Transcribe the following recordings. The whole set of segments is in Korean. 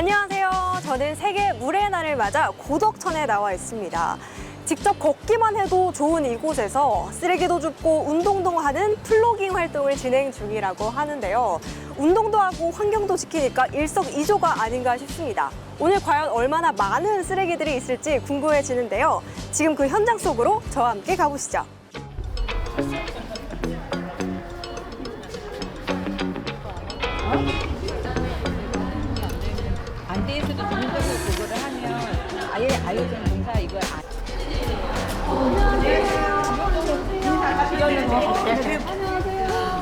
안녕하세요. 저는 세계 물의 날을 맞아 고덕천에 나와 있습니다. 직접 걷기만 해도 좋은 이곳에서 쓰레기도 줍고 운동도 하는 플로깅 활동을 진행 중이라고 하는데요. 운동도 하고 환경도 지키니까 일석이조가 아닌가 싶습니다. 오늘 과연 얼마나 많은 쓰레기들이 있을지 궁금해지는데요. 지금 그 현장 속으로 저와 함께 가보시죠.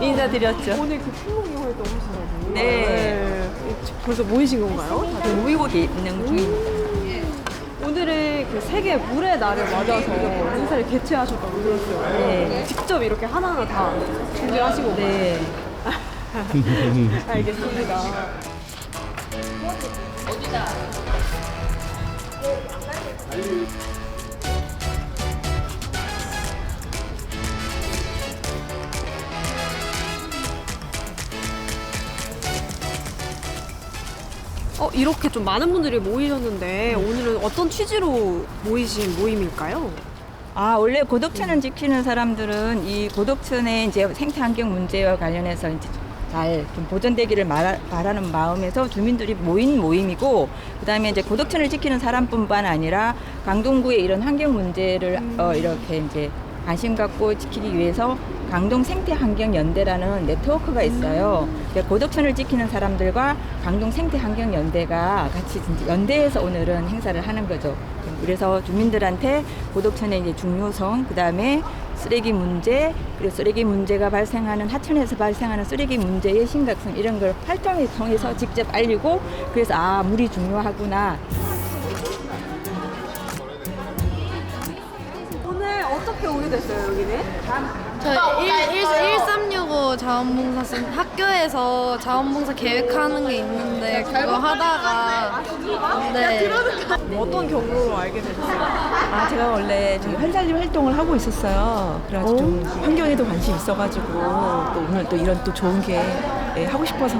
인사드렸죠. 오늘 그 플로깅 활동 하시라고. 네. 벌써 모이신 건가요? 다들 모이고 있는 중입니다. 오늘은 그 세계 물의 날을 맞아서 행사를 개최하셨다고 들었어요. 네. 직접 이렇게 하나하나 다 건가요? 네. 알겠습니다. 어, 이렇게 좀 많은 분들이 모이셨는데 오늘은 어떤 취지로 모이신 모임일까요? 아, 원래 고독천을 지키는 사람들은 이 고독천의 이제 생태 환경 문제와 관련해서 이제 잘 좀 보존되기를 말, 바라는 마음에서 주민들이 모인 모임이고, 그 다음에 이제 고독천을 지키는 사람뿐만 아니라 강동구의 이런 환경 문제를 어, 이렇게 이제 관심 갖고 지키기 위해서 강동 생태환경연대라는 네트워크가 있어요. 근데 고독천을 지키는 사람들과 강동 생태환경연대가 같이 연대해서 오늘은 행사를 하는 거죠. 그래서 주민들한테 고독천의 이제 중요성, 그 다음에 쓰레기 문제, 그리고 쓰레기 문제가 발생하는 하천에서 발생하는 쓰레기 문제의 심각성 이런 걸 활동을 통해서 직접 알리고 그래서 아 물이 중요하구나 어떻게 오게 됐어요, 여기는? 저희 1, 1365 자원봉사 센 학교에서 자원봉사 계획하는 게 있는데 그거 하다가 네. 어떤 경로로 알게 되셨어요? 아, 제가 원래 저기 환살림 활동을 하고 있었어요. 그래가지고 좀 환경에도 관심 있어가지고 또 오늘 또 이런 또 좋은 게 예, 하고 싶어서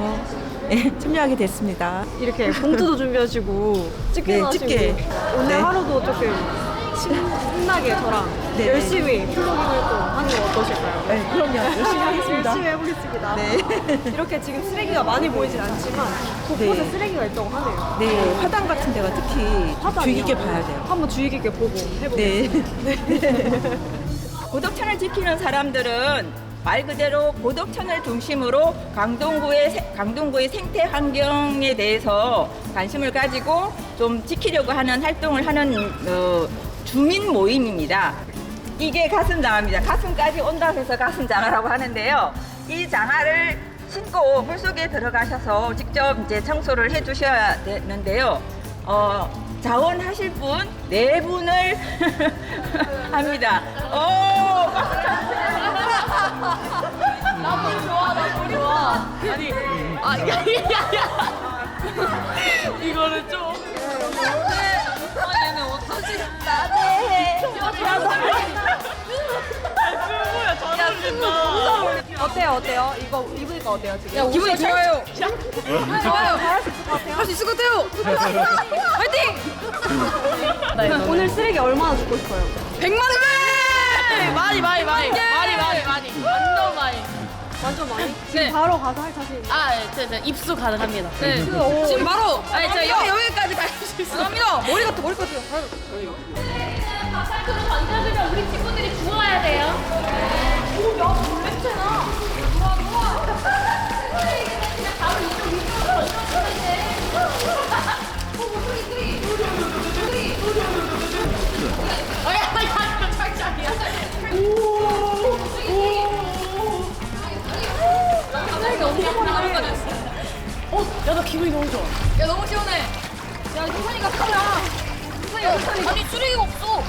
예, 참여하게 됐습니다. 이렇게 봉투도 준비하시고 찍기도 네, 하시고 찍게. 오늘 네. 하루도 조금 신나게 저랑 네. 열심히 플로깅 활동 하는 거 어떠실까요? 네, 그럼요. 열심히 하겠습니다. 열심히 해보겠습니다. 네. 이렇게 지금 쓰레기가 많이 보이진 않지만 곳곳에 네. 쓰레기가 있다고 하네요. 네, 화단 같은 데가 특히 화단이요? 주의 깊게 봐야 돼요. 한번 주의 깊게 보고 해보겠습니다. 네. 고독천을 지키는 사람들은 말 그대로 고독천을 중심으로 강동구의 세- 강동구의 생태 환경에 대해서 관심을 가지고 좀 지키려고 하는 활동을 하는 어, 주민 모임입니다. 이게 가슴 장화입니다. 가슴까지 온다고 해서 가슴 장화라고 하는데요. 이 장화를 신고 물속에 들어가셔서 직접 이제 청소를 해 주셔야 되는데요. 어, 자원하실 분 네 분을 합니다. 오, 어 때요, 어때요? 이거 입으니까 어때요, 지금? 기분이 좋아요. 좋아요. 잘할 수 있을 것 같아요. 할 수 있을 것 같아요. 화이팅! 오늘 쓰레기 얼마나 줍고 싶어요? 100만 원! 많이 많이 많이 많이 많이 많이 완전 많이. 완전 많이? 지금 네. 바로 가서 할 자신 있어요? 아, 네, 저, 저 입수 가능합니다. 네. 오, 지금 바로. 아니, 저 여기 여기까지 갈 수 있어요. 갑니다. 머리 같아, 머리 같아요. 그거 던져주면 우리 친구들이 주워야 돼요. 야, 나 기분이 너무 좋아. 야, 너무 시원해. 야, 효선이가 카야. 효선이, 효선이. 아니, 쓰레기가 없어.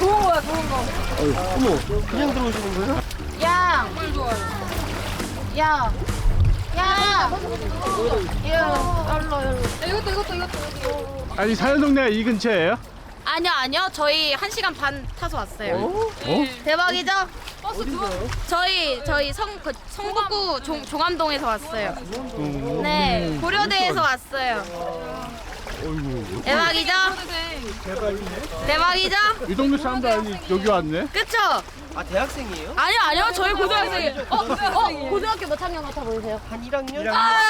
좋은 거야, 좋은 거. 야. 물 좋아요. 야. 야. 야. 열로, 열로. 야, 이것도, 이것도, 이것도. 이것도. 아니 사는 동네가 이 근처예요? 아니 아니요, 아니요. 저희 1시간 반 타서 왔어요. 어? 대박이죠? 버스 저희 저희 성 그, 성북구 종, 종암동에서 왔어요. 네, 고려대에서 왔어요. 어이구. 대박이죠? 대박이죠? 이 동네 사람도 아니 여기 왔네. 그쵸? 아 대학생이에요? 아니요, 아니요. 저희 고등학생이에요. 어, 어, 고등학교 몇 학년 같아 보이세요? 한 1학년? 아,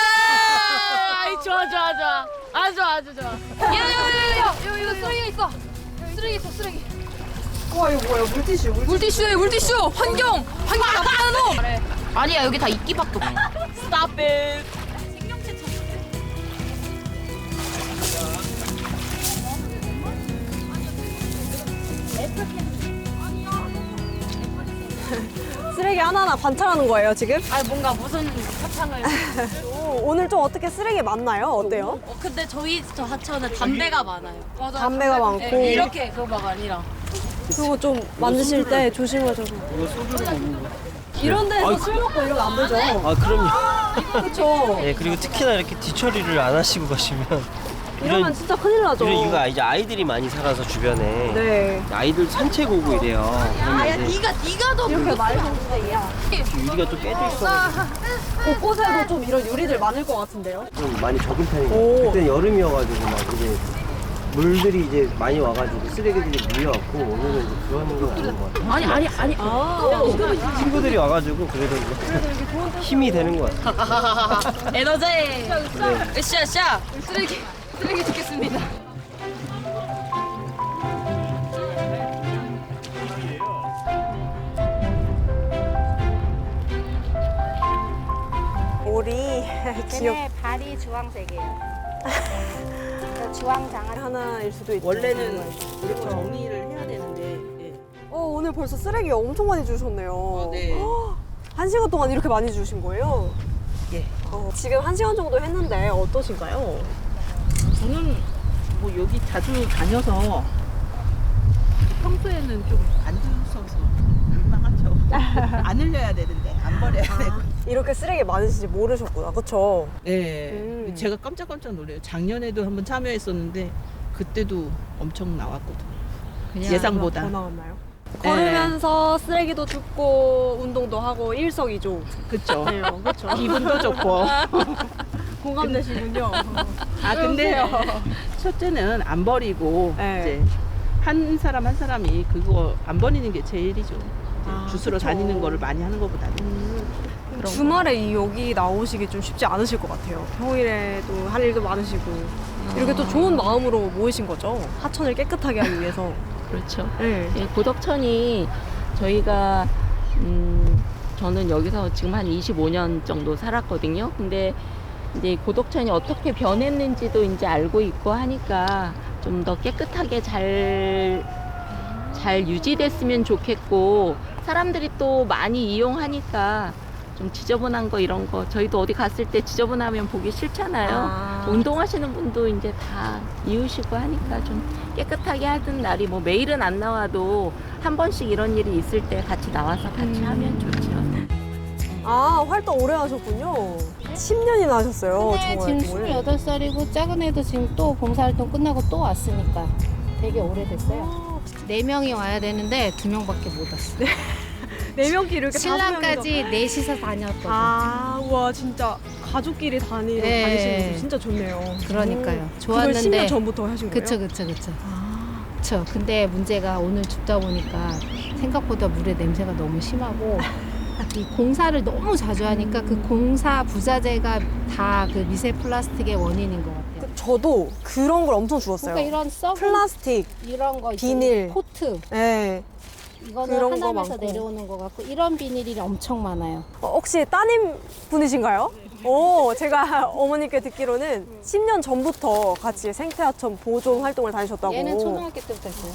좋아, 좋아, 좋아. 아주, 아주 좋아. 야, 야, 야, 야, 야, 이거 쓰레기 있어. 쓰레기 있어, 쓰레기. 와 이거 뭐야 물티슈 물티슈. 물티슈에 물티슈 환경 환경 나쁘다는 놈. 아니야, 여기 다 이끼밖에 없어. Stop it. 쓰레기 하나하나 관찰하는 거예요 지금? 아, 뭔가 무슨 사탕을. 오, 오늘 좀 어떻게 쓰레기 많나요? 어때요? 어, 근데 저희 저 하천은 담배가 많아요. 맞아요. 담배가 많고. 네, 이렇게 그거 막 아니라. 그거 좀 만드실 때 조심하셔서. 이런 데서 술 먹고 이러면 안 되죠. 아 그럼요. 그렇죠. 네 그리고 특히나 이렇게 뒤처리를 안 하시고 가시면 이러면 이런 진짜 큰일 나죠. 이런 이유가 이제 아이들이 많이 살아서 주변에 네. 아이들 산책 오고 이래요. 그러면 이제 네가 네가 더 이렇게 말해주세요. 유리가 또 깨져 있어 곳곳에도 좀 이런 유리들 많을 것 같은데요? 좀 많이 적은 오. 편이에요. 그때 여름이어가지고 막 이제 물들이 이제 많이 와가지고 쓰레기들이 물려갖고 오늘은 이제 그러는 건 아닌 것 같아요. 아니 아니 아니. 아, 친구들이 와가지고 그래도 이제 힘이 되는 것 같아요. 에너지. 으쌰 으쌰. 쓰레기 쓰레기 죽겠습니다. 오리 귀엽. 걔네 발이 주황색이에요. 그 주황 장아찌. 하나일 수도 있죠. 원래는 이렇게 정리를 해야 되는데 예. 어, 오늘 벌써 쓰레기 엄청 많이 주셨네요. 네. 헉, 한 시간 동안 이렇게 많이 주신 거예요? 예. 어, 지금 한 시간 정도 했는데 어떠신가요? 저는 뭐 여기 자주 다녀서 평소에는 좀안 주워서 민망하죠. 안 흘려야 되는데 안 버려야 되고. 이렇게 쓰레기 많으신지 모르셨구나, 그쵸? 네. 음. 제가 깜짝깜짝 놀래요. 작년에도 한번 참여했었는데 그때도 엄청 나왔거든요. 예상보다. 더 나왔나요? 네. 걸으면서 쓰레기도 줍고 운동도 하고 일석이조. 그쵸. 네, 그렇죠. 기분도 좋고. 공감되시군요. 아 근데 첫째는 안 버리고 네. 이제 한 사람 한 사람이 그거 안 버리는 게 제일이죠. 이제 아, 주스로 그쵸. 다니는 거를 많이 하는 것보다는. 그런 주말에 이 여기 나오시기 좀 쉽지 않으실 것 같아요. 평일에도 할 일도 많으시고 이렇게 또 좋은 마음으로 모이신 거죠. 하천을 깨끗하게 하기 위해서. 그렇죠. 네. 예, 고덕천이 저희가 음, 저는 여기서 지금 한 25년 정도 살았거든요. 근데 이제 고덕천이 어떻게 변했는지도 이제 알고 있고 하니까 좀 더 깨끗하게 잘, 잘 유지됐으면 좋겠고 사람들이 또 많이 이용하니까 좀 지저분한 거 이런 거 저희도 어디 갔을 때 지저분하면 보기 싫잖아요. 아. 운동하시는 분도 이제 다 이우시고 하니까 좀 깨끗하게 하던 날이 뭐 매일은 안 나와도 한 번씩 이런 일이 있을 때 같이 나와서 같이 음. 하면 좋죠. 아 활동 오래 하셨군요. 10년이나 하셨어요. 네, 정말 지금 오래. 28살이고 작은 애도 지금 또 봉사활동 끝나고 또 왔으니까 되게 오래됐어요. 네 명이 와야 되는데 두 명밖에 못 왔어. 네 명끼리 이렇게 다섯 신랑까지. 넷이서 다녔거든. 아, 와 진짜 가족끼리 다니 네. 다니시는 거 진짜 좋네요. 그러니까요. 오, 그걸 좋았는데 10년 전부터 하신 거예요? 그쵸 그쵸 그쵸. 아, 그쵸. 근데 문제가 오늘 춥다 보니까 생각보다 물의 냄새가 너무 심하고 이 공사를 너무 자주 하니까 그 공사 부자재가 다 그 미세 플라스틱의 원인인 것 같아요. 그 저도 그런 걸 엄청 주웠어요. 그러니까 이런 썩은 플라스틱. 이런 거. 비닐. 코트 네. 이거는 그런 거 하남에서 많고. 내려오는 것 같고 이런 비닐이 엄청 많아요. 어, 혹시 따님 분이신가요? 오, 제가 어머니께 듣기로는 10년 전부터 같이 생태하천 보존 활동을 다니셨다고. 얘는 초등학교 때부터 했어요.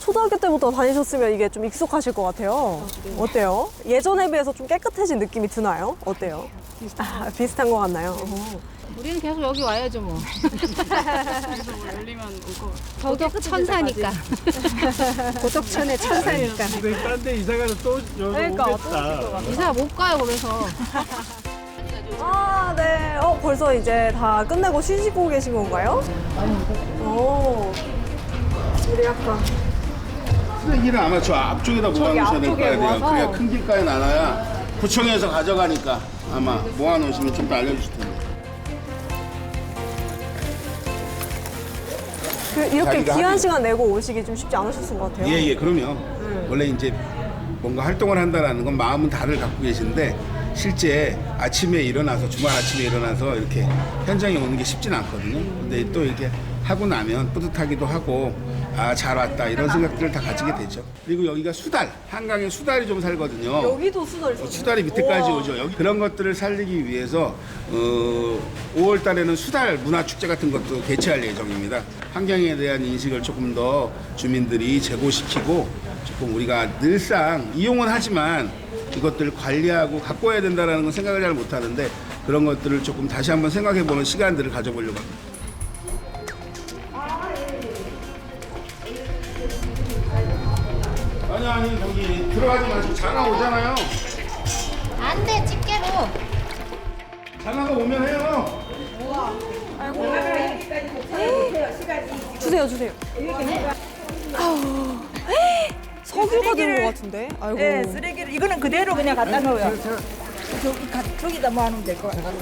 초등학교 때부터 다니셨으면 이게 좀 익숙하실 것 같아요. 어때요? 예전에 비해서 좀 깨끗해진 느낌이 드나요? 어때요? 아, 비슷한 것 같나요? 어. 우리는 계속 여기 와야죠 뭐. 고덕 천사니까. 고덕천의 천사니까. 근데 딴 데 이사 가서 또 여기 그러니까, 오겠다. 이사 못 가요 그래서. 아, 네. 어, 벌써 이제 다 끝내고 쉬시고 계신 건가요? 오. 우리 아까 쓰레기는 아마 저 앞쪽에다 모아놓으셔야 될 앞쪽에 거야 돼요. 모아서? 그래야 큰 길가에 나눠야 구청에서 가져가니까 아마 모아놓으시면 좀 더 알려주실 텐데. 그 이렇게 자기가 귀한 하기- 시간 내고 오시기 좀 쉽지 않으셨을 것 같아요. 예, 예, 그럼요. 원래 이제 뭔가 활동을 한다는 건 마음은 다들 갖고 계신데 실제 아침에 일어나서 주말 아침에 일어나서 이렇게 현장에 오는 게 쉽진 않거든요. 근데 또 이렇게 하고 나면 뿌듯하기도 하고 아 잘 왔다 이런 생각들을 다 가지게 되죠. 그리고 여기가 수달 한강에 수달이 좀 살거든요. 여기도 수달 있어요. 수달이 밑에까지 오죠. 여기 그런 것들을 살리기 위해서 어, 5월 달에는 수달 문화 축제 같은 것도 개최할 예정입니다. 환경에 대한 인식을 조금 더 주민들이 제고시키고 조금 우리가 늘상 이용은 하지만 이것들을 관리하고 갖고 와야 된다는 건 생각을 잘 못하는데 그런 것들을 조금 다시 한번 생각해보는 시간들을 가져보려고 합니다. 아니 아니 저기 들어가지 마시고 장아 오잖아요. 안 돼, 집게로. 장아가 오면 해요. 주세요, 주세요. 아우, 석유가 된것 같은데. 아이고. 네, 쓰레기를 이거는 그대로 그냥 갖다 놓어요. 저기 가- 저기다 모아놓으면 될 것 같아요.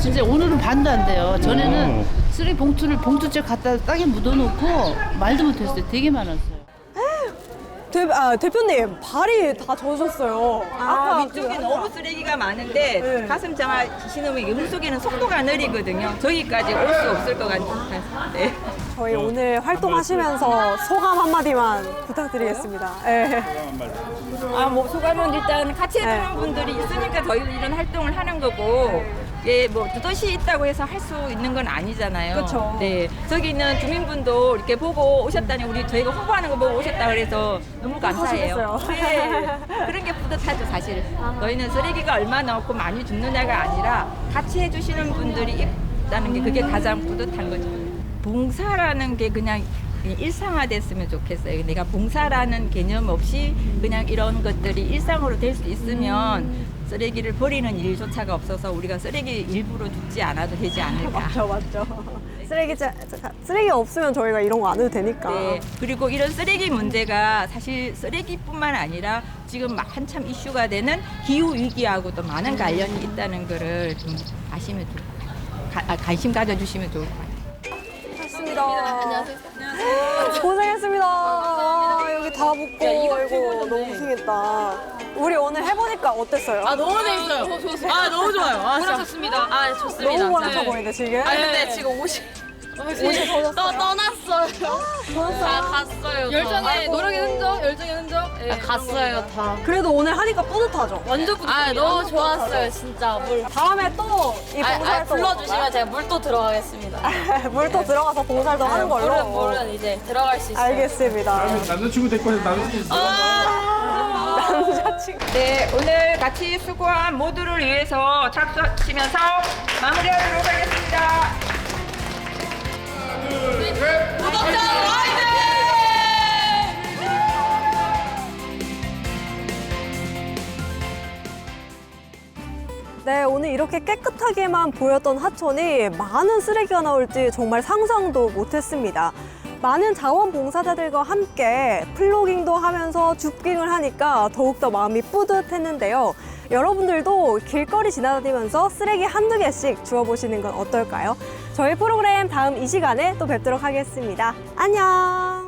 진짜 오늘은 반도 안 돼요. 전에는 쓰레기 봉투를 봉투째 갖다 땅에 묻어놓고 말도 못했어요. 되게 많았어요. 대, 아, 대표님, 발이 다 젖었어요. 아, 아까 위쪽에 그 너무 쓰레기가 많은데 네. 가슴 장화 신으면 이게 물속에는 속도가 느리거든요. 저기까지 올 수 없을 것 같아요. 네. 저희 오늘 활동하시면서 소감 한마디만 부탁드리겠습니다. 예. 아, 뭐 소감은 일단 같이 네. 해주는 분들이 있으니까 저희도 이런 활동을 하는 거고. 예, 뭐 뜻이 있다고 해서 할 수 있는 건 아니잖아요. 그쵸. 네, 저기 있는 주민분도 이렇게 보고 오셨다니 우리 저희가 홍보하는 거 보고 오셨다 그래서 너무 감사해요. 네, 그런 게 뿌듯하죠, 사실. 저희는 쓰레기가 얼마나 없고 많이 줍느냐가 아니라 같이 해주시는 분들이 있다는 게 그게 가장 뿌듯한 거죠. 봉사라는 게 그냥 일상화됐으면 좋겠어요. 내가 봉사라는 개념 없이 그냥 이런 것들이 일상으로 될 수 있으면 쓰레기를 버리는 일조차가 없어서 우리가 쓰레기 일부러 줍지 않아도 되지 않을까. 맞죠, 맞죠. 쓰레기, 자- 자- 쓰레기가 없으면 저희가 이런 거 안 해도 되니까. 네. 그리고 이런 쓰레기 문제가 사실 쓰레기뿐만 아니라 지금 막 한참 이슈가 되는 기후 위기하고도 많은 관련이 있다는 거를 좀 아시면 좋을 것 같아요. 가- 아, 관심 가져주시면 좋을 것 같아요. 고맙습니다. 안녕하세요. 고생했습니다. 아, 여기 다 붙고, 아이고, 너무 고생했다. 우리 오늘 해보니까 어땠어요? 아 너무 재밌어요. 아 너무 좋아요. 아, 보라셨습니다. 아 좋습니다. 너무 보라쳐 네. 보이는데, 지금? 아 근데 지금 옷이 옷이 젖었어요? 떠 떠났어요. 다 갔어요. 열정의 노력의 흔적, 열정의 흔적. 아, 갔어요 다. 그래도 오늘 하니까 뿌듯하죠? 완전 뿌듯. 아 너무 좋았어요 진짜 물. 다음에 또 이 아, 아 봉사활동 불러주시면 제가 물 또 들어가겠습니다. 물 또 들어가서 봉사활동 하는 걸로. 물은 물은 이제 들어갈 수 있어요. 알겠습니다. 남자친구 데리고 와서 남자친구 남자친구. 네, 오늘 같이 수고한 모두를 위해서 착수하시면서 마무리하도록 하겠습니다. 구독자 화이팅! 네, 오늘 이렇게 깨끗하게만 보였던 하천이 많은 쓰레기가 나올지 정말 상상도 못했습니다. 많은 자원봉사자들과 함께 플로깅도 하면서 줍깅을 하니까 더욱더 마음이 뿌듯했는데요. 여러분들도 길거리 지나다니면서 쓰레기 한두 개씩 주워보시는 건 어떨까요? 저희 프로그램 다음 이 시간에 또 뵙도록 하겠습니다. 안녕!